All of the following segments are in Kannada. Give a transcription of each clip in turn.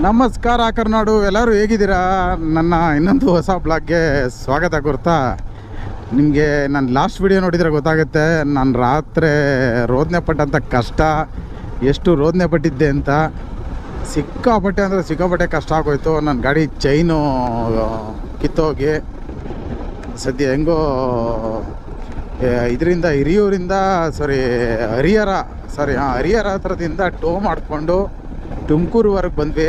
ನಮಸ್ಕಾರ ಕರ್ನಾಡು, ಎಲ್ಲರೂ ಹೇಗಿದ್ದೀರಾ? ನನ್ನ ಇನ್ನೊಂದು ಹೊಸ ಬ್ಲಾಗ್ಗೆ ಸ್ವಾಗತ ಕೊಡ್ತಾ. ನಿಮಗೆ ನಾನು ಲಾಸ್ಟ್ ವಿಡಿಯೋ ನೋಡಿದರೆ ಗೊತ್ತಾಗುತ್ತೆ, ನಾನು ರಾತ್ರಿ ರೋದನೆ ಪಟ್ಟಂಥ ಕಷ್ಟ, ಎಷ್ಟು ರೋದನೆ ಪಟ್ಟಿದ್ದೆ ಅಂತ. ಸಿಕ್ಕಾಪಟ್ಟೆ ಅಂದರೆ ಸಿಕ್ಕಾಪಟ್ಟೆ ಕಷ್ಟ ಆಗೋಯ್ತು. ನನ್ನ ಗಾಡಿ ಚೈನು ಕಿತ್ತೋಗಿ, ಸದ್ಯ ಹೆಂಗೋ ಇದರಿಂದ, ಹಿರಿಯೂರಿಂದ ಸಾರಿ ಹರಿಹರ ಸಾರಿ ಹಾಂ, ಹರಿಹರ ಹತ್ರದಿಂದ ಟೋ ಮಾಡಿಕೊಂಡು ತುಮಕೂರುವರೆಗೆ ಬಂದ್ವಿ.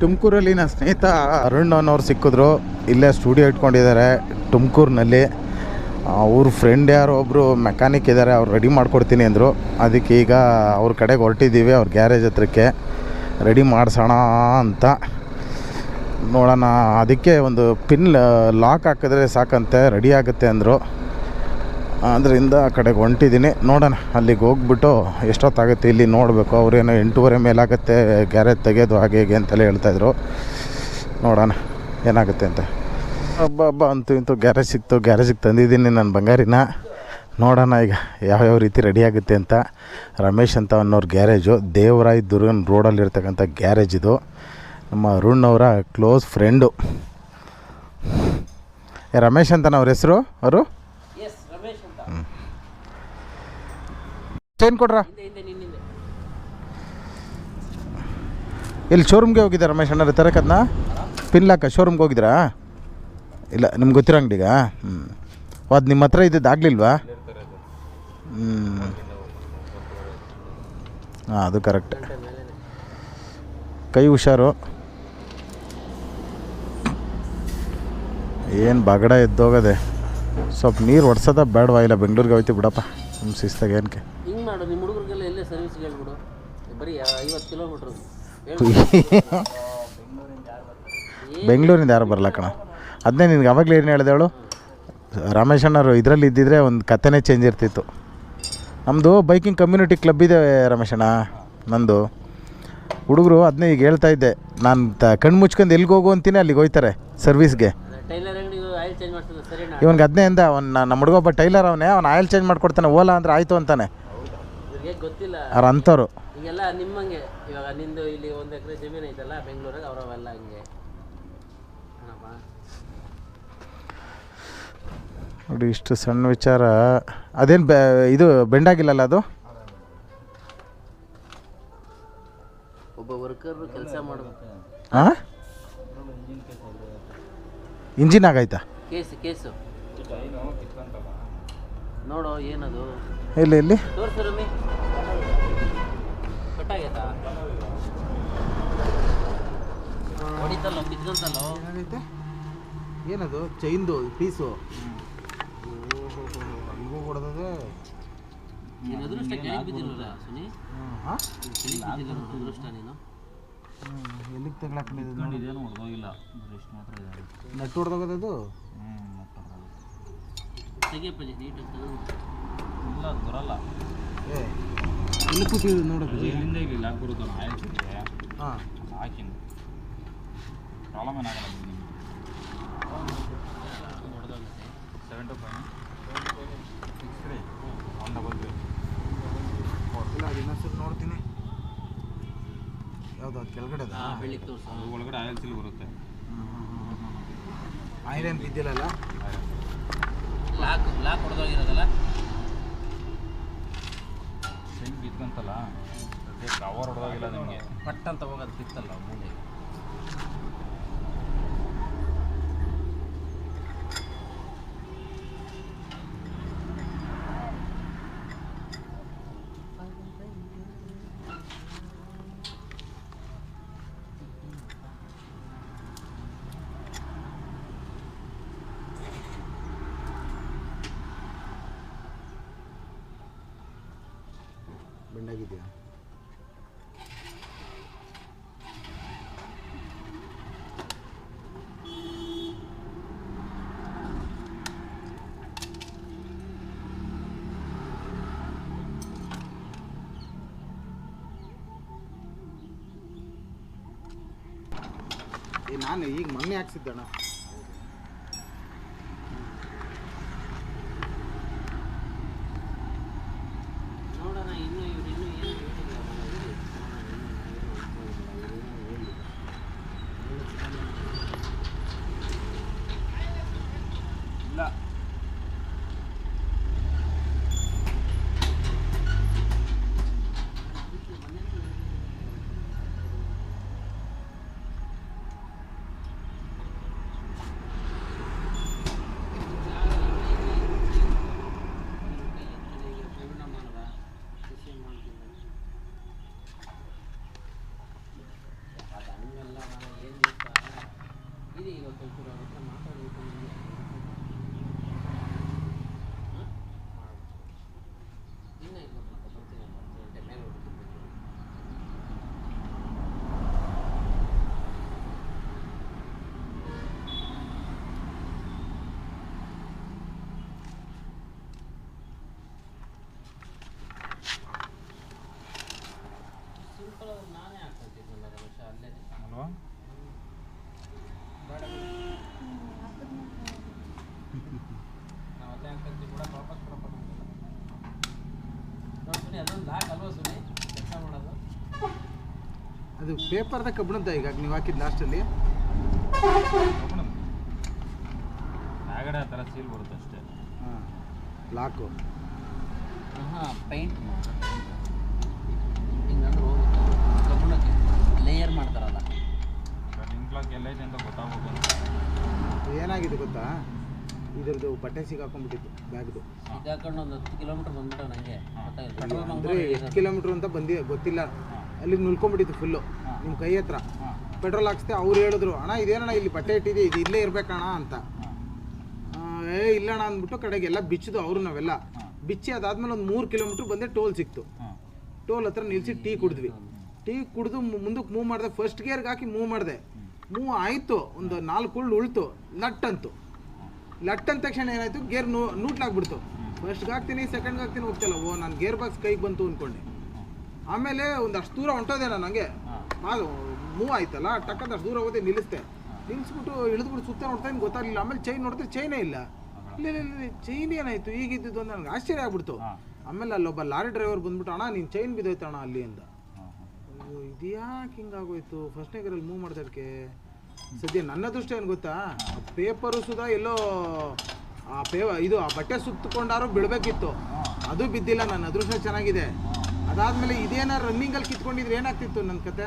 ತುಮಕೂರಲ್ಲಿ ನನ್ನ ಸ್ನೇಹಿತ ಅರುಣ್ ಅನ್ನೋರು ಸಿಕ್ಕಿದ್ರು. ಇಲ್ಲೇ ಸ್ಟುಡಿಯೋ ಇಟ್ಕೊಂಡಿದ್ದಾರೆ ತುಮಕೂರಿನಲ್ಲಿ. ಅವ್ರ ಫ್ರೆಂಡ್ ಯಾರೋ ಒಬ್ಬರು ಮೆಕ್ಯಾನಿಕ್ ಇದ್ದಾರೆ ಅವ್ರು ರೆಡಿ ಮಾಡ್ಕೊಡ್ತೀನಿ ಅಂದರು. ಅದಕ್ಕೆ ಈಗ ಅವ್ರ ಕಡೆಗೆ ಹೊರಟಿದ್ದೀವಿ ಅವ್ರ ಗ್ಯಾರೇಜ್ ಹತ್ರಕ್ಕೆ. ರೆಡಿ ಮಾಡಿಸೋಣ ಅಂತ. ನೋಡೋಣ. ಅದಕ್ಕೆ ಒಂದು ಪಿನ್ ಲಾಕ್ ಹಾಕಿದ್ರೆ ಸಾಕಂತೆ ರೆಡಿ ಆಗುತ್ತೆ ಅಂದರು. ಅದರಿಂದ ಆ ಕಡೆಗೆ ಹೊಂಟಿದ್ದೀನಿ. ನೋಡೋಣ, ಅಲ್ಲಿಗೆ ಹೋಗ್ಬಿಟ್ಟು ಎಷ್ಟೊತ್ತಾಗುತ್ತೆ, ಇಲ್ಲಿ ನೋಡಬೇಕು. ಅವ್ರೇನೋ ಎಂಟೂವರೆ ಮೇಲಾಗುತ್ತೆ, ಗ್ಯಾರೇಜ್ ತೆಗೆಯೋದು ಹಾಗೆ ಹೇಗೆ ಅಂತೆಲ್ಲ ಹೇಳ್ತಾಯಿದ್ರು ನೋಡೋಣ, ಏನಾಗುತ್ತೆ ಅಂತ. ಹಬ್ಬ ಹಬ್ಬ ಅಂತೂ ಇಂತೂ ಗ್ಯಾರೇಜ್ ಸಿಕ್ತು, ಗ್ಯಾರೇಜಿಗೆ ತಂದಿದ್ದೀನಿ ನನ್ನ ಬಂಗಾರಿನ. ನೋಡೋಣ ಈಗ ಯಾವ್ಯಾವ ರೀತಿ ರೆಡಿ ಆಗುತ್ತೆ ಅಂತ. ರಮೇಶ್ ಅಂತ ಅನ್ನೋರು ಗ್ಯಾರೇಜು, ದೇವರಾಯ್ ದುರ್ಗನ್ ರೋಡಲ್ಲಿರ್ತಕ್ಕಂಥ ಗ್ಯಾರೇಜ್ ಇದು. ನಮ್ಮ ಅರುಣ್ ಅವರ ಕ್ಲೋಸ್ ಫ್ರೆಂಡು. ರಮೇಶ್ ಅಂತ ಅವ್ರ ಹೆಸರು ಅವರು ಎಸ್ ರಮೇಶ್ ಅಂತ ಚೈನ್ ಕೊಡ್ರ? ಇಲ್ಲಿ ಶೋರೂಮ್ಗೆ ಹೋಗಿದ್ದಾರೆ ರಮೇಶ್ ಅಣ್ಣ ತರಕದ್ನ ಪಿನ್ಲಾಕ ಶೋರೂಮ್ಗೆ ಹೋಗಿದ್ರಾ ಇಲ್ಲ ನಿಮ್ಗೆ ಗೊತ್ತಿರೋ ಅಂಗಡಿಗ ಹ್ಞೂ ಅದು ನಿಮ್ಮ ಹತ್ರ ಇದ್ದಿದ್ದು ಆಗಲಿಲ್ವಾ? ಹ್ಞೂ ಹಾಂ ಅದು ಕರೆಕ್ಟ್ ಕೈ ಹುಷಾರು. ಏನು ಬಗಡ ಎದ್ದೋಗದೆ. ಸ್ವಲ್ಪ ನೀರು ಒಡ್ಸೋದ ಬೇಡವಾ? ಇಲ್ಲ ಬೆಂಗಳೂರಿಗೆ ಹೋಯ್ತು ಬಿಡಪ್ಪ. ನಮ್ಮ ಶಿಸ್ತಾಗ ಏನಕ್ಕೆ ಮಾಡು ನಿಮ್ಮ ಹುಡುಗರಿಗೆಲ್ಲ ಎಲ್ಲೇ ಸರ್ವಿಸ್ ಹೇಳ್ಬಿಡು. ಬರೀ ಐವತ್ತು ಕಿಲೋಮೀಟ್ರ್ ಬೆಂಗಳೂರಿಂದ ಯಾರು ಬರಲ್ಲ ಕಣ. ಅದನ್ನೇ ನಿನಗೆ ಅವಾಗಲೇ ಏನು ಹೇಳಿದೆ ಹೇಳು? ರಮೇಶ್ ಅಣ್ಣರು ಇದರಲ್ಲಿ ಇದ್ದಿದ್ರೆ ಒಂದು ಕತೆನೇ ಚೇಂಜ್ ಇರ್ತಿತ್ತು. ನಮ್ಮದು ಬೈಕಿಂಗ್ ಕಮ್ಯುನಿಟಿ ಕ್ಲಬ್ ಇದೆ ರಮೇಶಣ್ಣ ನಂದು. ಹುಡುಗರು ಅದನ್ನೇ ಈಗ ಹೇಳ್ತಾ ಇದ್ದೆ. ನಾನು ತ ಕಣ್ಣು ಮುಚ್ಕೊಂಡು ಎಲ್ಲಿಗೆ ಹೋಗು ಅಂತೀನಿ ಅಲ್ಲಿಗೆ ಹೋಯ್ತಾರೆ ಸರ್ವಿಸ್ಗೆ ಇವನ್ಗೆ ಅದನ್ನೇ ಅಂದ ಅವ್ನು ನಮ್ಮ ಹುಡುಗ ಒಬ್ಬ ಟೈಲರ್ ಅವನೇ ಅವ್ನು ಆಯಿಲ್ ಚೇಂಜ್ ಮಾಡ್ಕೊಡ್ತಾನೆ ಓಲಾ ಅಂದ್ರೆ ಆಯಿತು ಅಂತಾನೆ. ಇವ್ರಿಗೆ ಗೊತ್ತಿಲ್ಲ. ಅವ್ರು ಅಂಥವ್ರು? ಈಗೆಲ್ಲ ನಿಮ್ಮಂಗೆ. ಇವಾಗ ನಿಂದು ಇಲ್ಲಿ ಒಂದು ಎಕರೆ ಜಮೀನು ಐತಲ್ಲ ಬೆಂಗಳೂರಾಗ ಅವರವೆಲ್ಲ ಹಂಗೆ. ಏನಪ್ಪ? ನೋಡಿ ಇಷ್ಟು ಸಣ್ಣ ವಿಚಾರ. ಅದೇನು ಬೆ ಇದು ಬೆಂಡಾಗಿಲ್ಲಲ್ಲ ಅದು? ಒಬ್ಬ ವರ್ಕರ್ ಕೆಲಸ ಮಾಡಬೇಕು ಹಾಂ ಇಂಜಿನ್ ಆಗೈತಾ ಕೇಸು ಕೇಸು. ನೋಡು ಏನದು? ಇಲ್ಲಿ ಇಲ್ಲಿ. ಏನದು? ಚೈನ್ದು ಪೀಸು. ನೀನು? ಎಲ್ಲಿಗೆ ತಗ್ಲಾಕೊಂಡಿದ್ದು ಇದೇನು ಹೊಡೆದೋಗಿಲ್ಲ. ಎಷ್ಟು ಮಾತ್ರ ಇದೆ. ನಟ್ಟು ಹೊಡೆದೋಗದದು? ಹ್ಞೂ ಮತ್ತೆ ತೆಗಿಯಪ್ಪ ನೀಟಾಗಿ ತೆಗೆದು ಇಲ್ಲ ಅದು ಬರಲ್ಲ. ಇಲ್ಲಿ ಕೂತಿದ್ದು ಇಲ್ಲಿಂದ ಇಲ್ಲಿ ಯಾಕೆ ಬರುತ್ತಲ್ಲ ಆಯಿಲ್ ಹಾಂ. ಹಾಕಿನಿ. ಪ್ರಾಬ್ಲಮ್ ಏನಾಗಲ್ಲ seven two five six three one double three ಇಲ್ಲ ಅದು ಇನ್ನೊಂದ್ಸರಿ ನೋಡ್ತೀನಿ. ಯಾವುದು ಅದು ಕೆಳಗಡೆ ಒಳಗಡೆ ಆಯಿಲ್ ಸಿಲ್ ಬರುತ್ತೆ. ಆಯಿಲೇನು ಬಿದ್ದಿಲ್ಲಲ್ಲ ಲಾಕ್ ಲಾಕ್ ಹೊಡೆದೋಗಿರೋದಲ್ಲ ಚೆಂಗ್ ಬಿದ್ದಂತಲ್ಲ ಕವರ್ ಹೊಡೆದೋಗಿಲ್ಲ ನಿಮಗೆ. ಪಟ್ ಅಂತ ಹೋಗೋದು ಬಿತ್ತಲ್ಲ ಮೂಲೆ ಬೆಂಡಾಗಿದೆಯಾ ನಾನು ಈಗ ಮೊನ್ನೆ ಹಾಕ್ಸಿದ್ದಣ್ಣ ನೋಡೋಣ ಇನ್ನೂ ಇವ್ರು ಇನ್ನೂ ಏನು ಹೇಳಿಲ್ಲ ಕಲ್ತಿರೋ ಹತ್ರ ಮಾತಾಡ್ಬೇಕು ನಿಮಗೆ ಇನ್ನೇ ಇಲ್ಲ ಮತ್ತೆ ಬರ್ತೀನಿ ಒಂದು ಹತ್ತು ಗಂಟೆ ಮೇಲೆ ಹೋಗ್ಬಿಟ್ಟು ಸಿಂಪಲ್ ನಾನೇ ಹಾಕ್ಕೊಳ್ತಿದ್ನಲ್ಲ ರಮೇಶ ಅಲ್ಲೇ ಅಲ್ವಾ? ನಾವು ಅಲ್ಲೇ ಹಾಕ್ಕೊಂತೀವಿ ಕೂಡ ವಾಪಸ್ ಕೊಡಪ್ಪ ನಮಗೆಲ್ಲ ನೋಡಿ ಸುನಿ ಅದೊಂದು ಲಾಕ್ ಅಲ್ವಾ ಸುನಿ? ಕೆಲಸ ಮಾಡೋದು? ಅದು ಪೇಪರ್ದಾಗ ಕಬ್ಬಣದ ಈಗ ನೀವು ಹಾಕಿದ್ದು ಲಾಸ್ಟಲ್ಲಿ ಅಲ್ಲಿ? ಆ ಥರ ಸೀಲ್ ಬರುತ್ತೆ ಅಷ್ಟೇ. ಹಾಂ ಲಾಕು. ಹಾಂ ಪೈಂಟ್ ಹಿಂಗಂದ್ರೆ ಲೇಯರ್ ಮಾಡ್ತಾರಲ್ಲ. ಅಂತ ಏನಾಗಿದೆ ಗೊತ್ತಾ? ಇದ್ರದ್ದು ಬಟ್ಟೆ ಸಿಗಾಕೊಂಡ್ಬಿಟ್ಟಿತ್ತು ಬ್ಯಾಗ್ದು. ಈಗ ಒಂದು ಹತ್ತು ಕಿಲೋಮೀಟರ್ ಬಂದ್ಬಿಟ್ಟು ನನಗೆ ಅಂದರೆ ಎಷ್ಟು ಕಿಲೋಮೀಟ್ರ್ ಅಂತ. ಬಂದಿ ಗೊತ್ತಿಲ್ಲ. ಅಲ್ಲಿಗೆ ನುಲ್ಕೊಂಡ್ಬಿಟ್ಟಿತ್ತು ಫುಲ್ಲು ನಿಮ್ಮ ಕೈ ಹತ್ರ. ಪೆಟ್ರೋಲ್ ಹಾಕ್ಸ್ದೆ ಅವ್ರು ಹೇಳಿದ್ರು ಅಣ್ಣ ಇದೇನಣ್ಣ ಇಲ್ಲಿ ಬಟ್ಟೆ ಇಟ್ಟಿದೆ? ಇದು ಇಲ್ಲೇ ಇರಬೇಕಣ್ಣ ಅಂತ. ಏ ಇಲ್ಲಣ್ಣ ಅಂದ್ಬಿಟ್ಟು ಕಡೆಗೆಲ್ಲ ಬಿಚ್ಚಿದು ಅವರು ನಾವೆಲ್ಲ. ಬಿಚ್ಚಿ ಅದಾದ್ಮೇಲೆ ಒಂದು ಮೂರು ಕಿಲೋಮೀಟ್ರ್ ಬಂದೆ ಟೋಲ್ ಸಿಕ್ತು. ಟೋಲ್ ಹತ್ರ ನಿಲ್ಸಿ ಟೀ ಕುಡಿದ್ವಿ. ಟೀ ಕುಡಿದು ಮುಂದಕ್ಕೆ ಮೂವ್ ಮಾಡಿದೆ. ಫಸ್ಟ್ ಗೇರ್ಗೆ ಹಾಕಿ ಮೂವ್ ಮಾಡಿದೆ. ಮೂವ್ ಆಯಿತು. ಒಂದು ನಾಲ್ಕು ಉಳ್ಳು ಉಳ್ತು. ಲಟ್ ಅಂತು. ಲಟ್ ಅಂದ ತಕ್ಷಣ ಏನಾಯಿತು? ಗೇರ್ ನೂ ನೂಟ್ಲಾಗ್ಬಿಡ್ತು ಫಸ್ಟ್ಗೆ ಹಾಕ್ತೀನಿ ಸೆಕೆಂಡ್ಗೆ ಹಾಕ್ತೀನಿ ಹೋಗ್ತಲ್ಲ. ಓ ನಾನು ಗೇರ್ ಬಾಕ್ಸ್ ಕೈಗೆ ಬಂತು ಅಂದ್ಕೊಂಡೆ ಆಮೇಲೆ ಒಂದು ಅಷ್ಟು ದೂರ ಹೊಂಟೋದೆ ನಾನು ಹಂಗೆ. ಅದು ಮೂವ್ ಆಯ್ತಲ್ಲ? ಟಕ್ಕಂತ ಅಷ್ಟು ದೂರ ಹೋದೆ ನಿಲ್ಲಿಸ್ದೆ. ನಿಲ್ಲಿಸ್ಬಿಟ್ಟು ಇಳಿದ್ಬಿಟ್ಟು ಸುತ್ತ ನೋಡ್ತಾ ಗೊತ್ತಾಗಲಿಲ್ಲ. ಆಮೇಲೆ ಚೈನ್ ನೋಡಿದ್ರೆ ಚೈನೇ ಇಲ್ಲ. ಇಲ್ಲ ಇಲ್ಲ ಇಲ್ಲ ಚೈನ್ ಏನಾಯ್ತು? ಈಗಿದ್ದು ನನಗೆ ಆಶ್ಚರ್ಯ ಆಗ್ಬಿಡ್ತು. ಆಮೇಲೆ ಅಲ್ಲೊಬ್ಬ ಲಾರಿ ಡ್ರೈವರ್ ಬಂದ್ಬಿಟ್ಟು ಅಣ್ಣ ನೀನು ಚೈನ್ ಬಿದ್ದೋಯ್ತು ಅಣ್ಣ ಅಲ್ಲಿ ಅಂದ. ಅಯ್ಯೋ ಇದ್ಯಾಕೆ ಹಿಂಗಾಗೋಯ್ತು ಫಸ್ಟ್ ನೇಗರಲ್ಲಿ ಮೂವ್ ಮಾಡ್ದಕ್ಕೆ ಸದ್ಯ ನನ್ನ ದೃಷ್ಟಿ ಏನು ಗೊತ್ತಾ? ಪೇಪರು ಸುದಾ ಎಲ್ಲೋ ಆ ಪೇ ಇದು ಆ ಬಟ್ಟೆ ಸುತ್ತಕೊಂಡಾರು ಬಿಡಬೇಕಿತ್ತು ಅದು ಬಿದ್ದಿಲ್ಲ ನನ್ನ ಅದೃಷ್ಟ ಚೆನ್ನಾಗಿದೆ. ಅದಾದಮೇಲೆ ಇದೇನ ರನ್ನಿಂಗಲ್ಲಿ ಕಿತ್ಕೊಂಡಿದ್ರೆ ಏನಾಗ್ತಿತ್ತು ನನ್ನ ಕತೆ?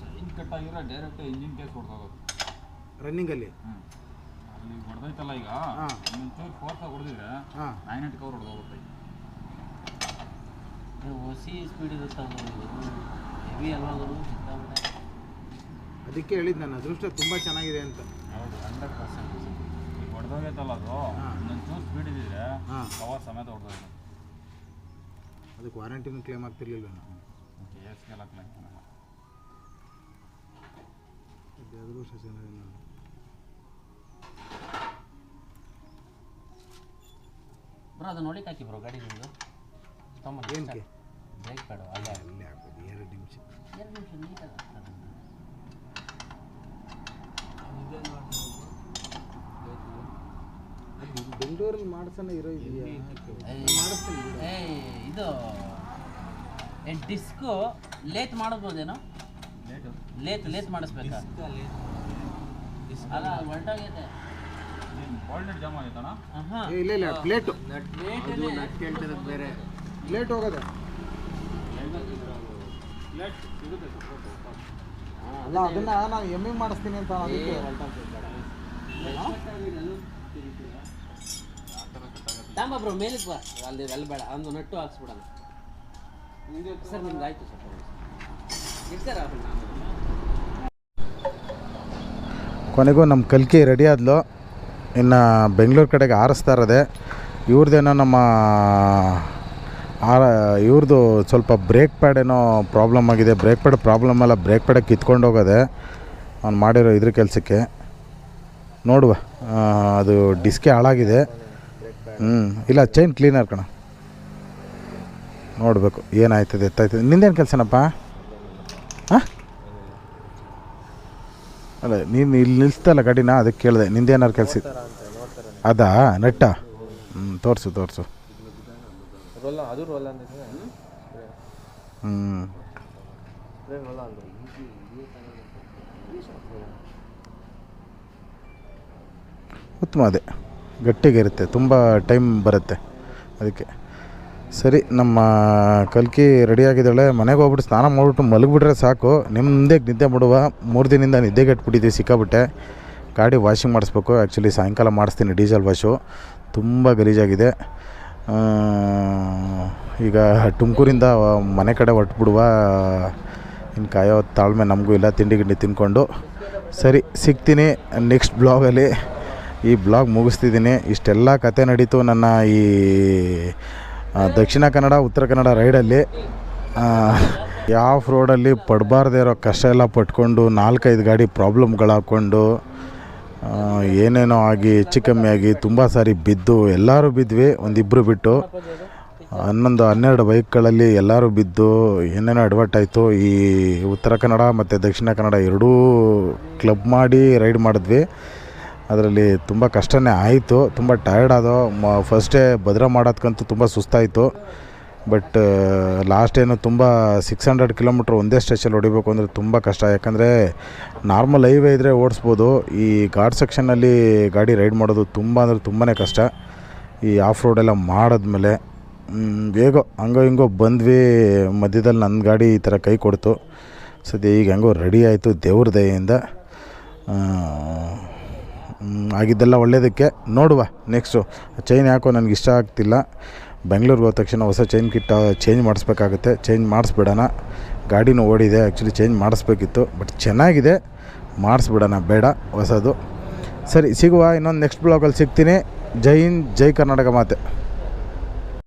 ಚೈನ್ ಕಟ್ ಆಗಿರೋ ಡೈರೆಕ್ಟ್ ಇಂಜಿನ್ ಕೇಸ್ ರನ್ನಿಂಗಲ್ಲಿ ಅಲ್ಲಿ? ಹೊಡೆದೈತಲ್ಲ ಈಗ? ಹಾ. ಇನ್ನೊಂಚೂರು ಫೋರ್ಸಾಗಿ ಹೊಡೆದಿದ್ರೆ ಹಾಂ. ಮ್ಯಾಗ್ನೆಟ್ ಕವರ್ ಹೊಡೆದೋಗುತ್ತೆ. ಹೊಸಿ ಸ್ಪೀಡ್ ಇರುತ್ತೆ ಹೆವಿ ಅಲ್ವಾ ಅದಕ್ಕೆ ಹೇಳಿದ್ದು ನನ್ನ ಅದೃಷ್ಟ ತುಂಬ ಚೆನ್ನಾಗಿದೆ ಅಂತ. ಹೌದು ಹಂಡ್ರೆಡ್ ಪರ್ಸೆಂಟ್ ಈಗ ಹೊಡೆದೋಗೈತಲ್ಲ ಅದು? ಹಾ. ಇನ್ನೊಂಚೂರು ಸ್ಪೀಡ್ ಇದ್ದಿದ್ರೆ ಹಾಂ. ಕವರ್ ಸಮೇತ ಅದಕ್ಕೆ ವಾರಂಟಿನೂ ಕ್ಲೇಮ್ ಆಗ್ತಿರ್ಲಿಲ್ಲ ನಾನು. ಕ್ಲೈಮ್ ಅದು ಅದೃಷ್ಟ ಚೆನ್ನಾಗಿಲ್ಲ ಬ್ರೋ ಅದು ನೋಡಿ ಹಾಕಿ ಬ್ರೋ ಗಾಡಿ ನಿಮ್ಮದು ತಮ್ಮ ಏನಕ್ಕೆ ಬ್ರೇಕ್ ಬೇಡ ಅಲ್ಲೇ. ಅಲ್ಲೇ ಹಾಕೋದು ಎರಡು ನಿಮಿಷ. ಎರಡು ನಿಮಿಷ ನೀಟಾಗಿ ಬೆಂಗಳೂರಲ್ಲಿ ಮಾಡ್ಸೋಣ ಇರೋ ಇದೆಯಾ? ಮಾಡಿಸ್ತೀನಿ ಬಿಡು. ಏ ಇದು ಡಿಸ್ಕು ಲೇತ್ ಮಾಡಿಸ್ಬೋದೇನೋ ಲೇಟು ಲೇತ್ ಲೇತ್ ಮಾಡಿಸ್ಬೇಕಾ? ಅಲ್ಲ ಇಲ್ಲ ಇಲ್ಲ ಪ್ಲೇಟು ಬೇರೆ. ಪ್ಲೇಟ್ ಹೋಗೋದೆ. ಅಲ್ಲ ಅದನ್ನ ನಾನು ಎಮ್ಮೆ ಮಾಡಿಸ್ತೀನಿ ಅಂತ ಅದಕ್ಕೆ ತಾಂಬ ಬ್ರೋ ಮೇಲಕ್ಕೆ ಬಾ. ಅಲ್ಲಿ ಅಲ್ಲಿ ಬೇಡ ಒಂದು ನಟ್ಟು ಹಾಕ್ಸ್ಬಿಡೋಣ. ಸರ್ ನಿಮ್ದು ಆಯ್ತು ಸರ್ ಇರ್ತಾರ ಕೊನೆಗೂ ನಮ್ಮ ಕಲ್ಕಿ ರೆಡಿ ಆದ್ಲು. ಇನ್ನು ಬೆಂಗಳೂರು ಕಡೆಗೆ ಆರಿಸ್ತಾ ಇರೋದೆ. ಇವ್ರದ್ದೇನೋ ನಮ್ಮ ಆ ಇವ್ರದ್ದು ಸ್ವಲ್ಪ ಬ್ರೇಕ್ ಪ್ಯಾಡ್ ಏನೋ ಪ್ರಾಬ್ಲಮ್ ಆಗಿದೆ. ಬ್ರೇಕ್ ಪ್ಯಾಡ್ ಪ್ರಾಬ್ಲಮ್ ಅಲ್ಲ ಬ್ರೇಕ್ ಪ್ಯಾಡ್ ಕಿತ್ಕೊಂಡು ಹೋಗೋದೆ. ಅವ್ನು ಮಾಡಿರೋ ಇದ್ರ ಕೆಲಸಕ್ಕೆ. ನೋಡುವ. ಅದು ಡಿಸ್ಕೆ ಹಾಳಾಗಿದೆ. ಹ್ಞೂ ಇಲ್ಲ ಚೈನ್ ಕ್ಲೀನರ್ ಕಣ. ನೋಡಬೇಕು, ಏನಾಯ್ತದೆ, ಎತ್ತಾಯ್ತದೆ. ನಿಂದೇನು ಕೆಲಸನಪ್ಪ? ಹಾಂ? ಅಲ್ಲ, ನೀನು ಇಲ್ಲಿ ನಿಲ್ಸ್ತಲ್ಲ ಗಾಡಿನ? ಅದಕ್ಕೆ ಕೇಳಿದೆ, ನಿಂದೇನಾರು ಕೆಲಸ ಅದಾ, ನೆಟ್ಟ? ಹ್ಞೂ ತೋರಿಸು ತೋರಿಸು. ರೋಲ ಅದು ರೋಲ ಅಂದ್ರೆ ಹ್ಞೂ ರೋಲ ಅಂದ್ರೆ ಉತ್ತಮ ಅದೇ. ಗಟ್ಟಿಗೆ ಇರುತ್ತೆ. ತುಂಬ ಟೈಮ್ ಬರುತ್ತೆ. ಅದಕ್ಕೆ. ಸರಿ ನಮ್ಮ ಕಲ್ಕಿ ರೆಡಿಯಾಗಿದ್ದಾಳೆ ಮನೆಗೆ ಹೋಗ್ಬಿಟ್ಟು ಸ್ನಾನ ಮಾಡಿಬಿಟ್ಟು ಮಲಗಿಬಿಟ್ರೆ ಸಾಕು. ನಿಮ್ಮದೇ ನಿದ್ದೆ ಮಾಡುವ. ಮೂರು ದಿನದಿಂದ ನಿದ್ದೆಗೆಟ್ಬಿಟ್ಟಿದ್ದೀವಿ ಸಿಕ್ಕಾಬಿಟ್ಟೆ. ಗಾಡಿ ವಾಷಿಂಗ್ ಮಾಡಿಸ್ಬೇಕು. ಆ್ಯಕ್ಚುಲಿ ಸಾಯಂಕಾಲ ಮಾಡಿಸ್ತೀನಿ ಡೀಸೆಲ್ ವಾಶು ತುಂಬ ಗಲೀಜಾಗಿದೆ. ಈಗ ತುಮಕೂರಿಂದ ಮನೆ ಕಡೆ ಹೊರಟ್ಬಿಡುವ ಇನ್ನು ಕಾಯೋ ತಾಳ್ಮೆ ನಮಗೂ ಇಲ್ಲ, ತಿಂಡಿ ಗಿಂಡಿ ತಿಂದ್ಕೊಂಡು ಸರಿ, ಸಿಗ್ತೀನಿ ನೆಕ್ಸ್ಟ್ ಬ್ಲಾಗಲ್ಲಿ. ಈ ಬ್ಲಾಗ್ ಮುಗಿಸ್ತಿದ್ದೀನಿ. ಇಷ್ಟೆಲ್ಲ ಕತೆ ನಡೀತು ನನ್ನ ಈ ದಕ್ಷಿಣ ಕನ್ನಡ, ಉತ್ತರ ಕನ್ನಡ ರೈಡಲ್ಲಿ. ಯಾವ ರೋಡಲ್ಲಿ ಪಡಬಾರ್ದೇ ಇರೋ ಕಷ್ಟ ಎಲ್ಲ ಪಟ್ಕೊಂಡು ನಾಲ್ಕೈದು ಗಾಡಿ ಪ್ರಾಬ್ಲಮ್ಗಳು ಹಾಕ್ಕೊಂಡು ಏನೇನೋ ಆಗಿ ಹೆಚ್ಚು ಕಮ್ಮಿ ಆಗಿ ತುಂಬ ಸಾರಿ ಬಿದ್ದು, ಎಲ್ಲರೂ ಬಿದ್ವಿ ಒಂದಿಬ್ಬರು ಬಿಟ್ಟು. ಹನ್ನೊಂದು, ಹನ್ನೆರಡು ಬೈಕ್ಗಳಲ್ಲಿ ಎಲ್ಲರೂ ಬಿದ್ದು, ಏನೇನೋ ಅಡ್ವರ್ಟ್ ಆಯಿತು, ಈ ಉತ್ತರ ಕನ್ನಡ ಮತ್ತು ದಕ್ಷಿಣ ಕನ್ನಡ ಎರಡೂ ಕ್ಲಬ್ ಮಾಡಿ ರೈಡ್ ಮಾಡಿದ್ವಿ. ಅದರಲ್ಲಿ ತುಂಬ ಕಷ್ಟನೇ ಆಯಿತು, ತುಂಬ ಟಯರ್ಡ್ ಆದೋ, ಮ ಫಸ್ಟೇ ಭದ್ರ ಮಾಡೋದ್ಕಂತೂ ತುಂಬ ಸುಸ್ತಾಯಿತು. ಬಟ್ ಲಾಸ್ಟ್ ಏನು ತುಂಬ ಸಿಕ್ಸ್ ಹಂಡ್ರೆಡ್ ಕಿಲೋಮೀಟ್ರ್ ಒಂದೇ ಸ್ಟ್ರೆಚಲ್ಲಿ ಹೊಡಿಬೇಕು ಅಂದರೆ ತುಂಬ ಕಷ್ಟ. ಯಾಕಂದರೆ ನಾರ್ಮಲ್ ಹೈವೇ ಇದ್ದರೆ ಓಡಿಸ್ಬೋದು. ಈ ಘಾಟ್ ಸೆಕ್ಷನಲ್ಲಿ ಗಾಡಿ ರೈಡ್ ಮಾಡೋದು ತುಂಬ ಅಂದರೆ ತುಂಬಾ ಕಷ್ಟ. ಈ ಆಫ್ ರೋಡೆಲ್ಲ ಮಾಡಿದ್ಮೇಲೆ ಹೇಗೋ ಹಂಗೋ ಹಿಂಗೋ ಬಂದ್ವಿ. ಮಧ್ಯದಲ್ಲಿ ನನ್ನ ಗಾಡಿ ಈ ಥರ ಕೈ ಕೊಡ್ತು. ಸದ್ಯ ಈಗ ಹೆಂಗೋ ರೆಡಿ ಆಯಿತು ದೇವ್ರ ದಯೆಯಿಂದ. ಆಗಿದ್ದೆಲ್ಲ ಒಳ್ಳೇದಕ್ಕೆ ನೋಡುವ. ನೆಕ್ಸ್ಟು ಚೈನ್ ಯಾಕೋ ನನಗೆ ಇಷ್ಟ ಆಗ್ತಿಲ್ಲ. ಬೆಂಗಳೂರಿಗೆ ಹೋದ ತಕ್ಷಣ ಹೊಸ ಚೈನ್ ಕಿಟ್ ಚೇಂಜ್ ಮಾಡಿಸ್ಬೇಕಾಗುತ್ತೆ. ಚೇಂಜ್ ಮಾಡಿಸ್ಬಿಡೋಣ. ಗಾಡಿನೂ ಓಡಿದೆ ಆ್ಯಕ್ಚುಲಿ ಚೇಂಜ್ ಮಾಡಿಸ್ಬೇಕಿತ್ತು. ಬಟ್ ಚೆನ್ನಾಗಿದೆ. ಮಾಡಿಸ್ಬಿಡೋಣ, ಬೇಡ, ಹೊಸದು. ಸರಿ, ಸಿಗುವ. ಇನ್ನೊಂದು ನೆಕ್ಸ್ಟ್ ಬ್ಲಾಗಲ್ಲಿ ಸಿಗ್ತೀನಿ. ಜೈ ಹಿಂದ್, ಜೈ ಕರ್ನಾಟಕ ಮಾತೆ.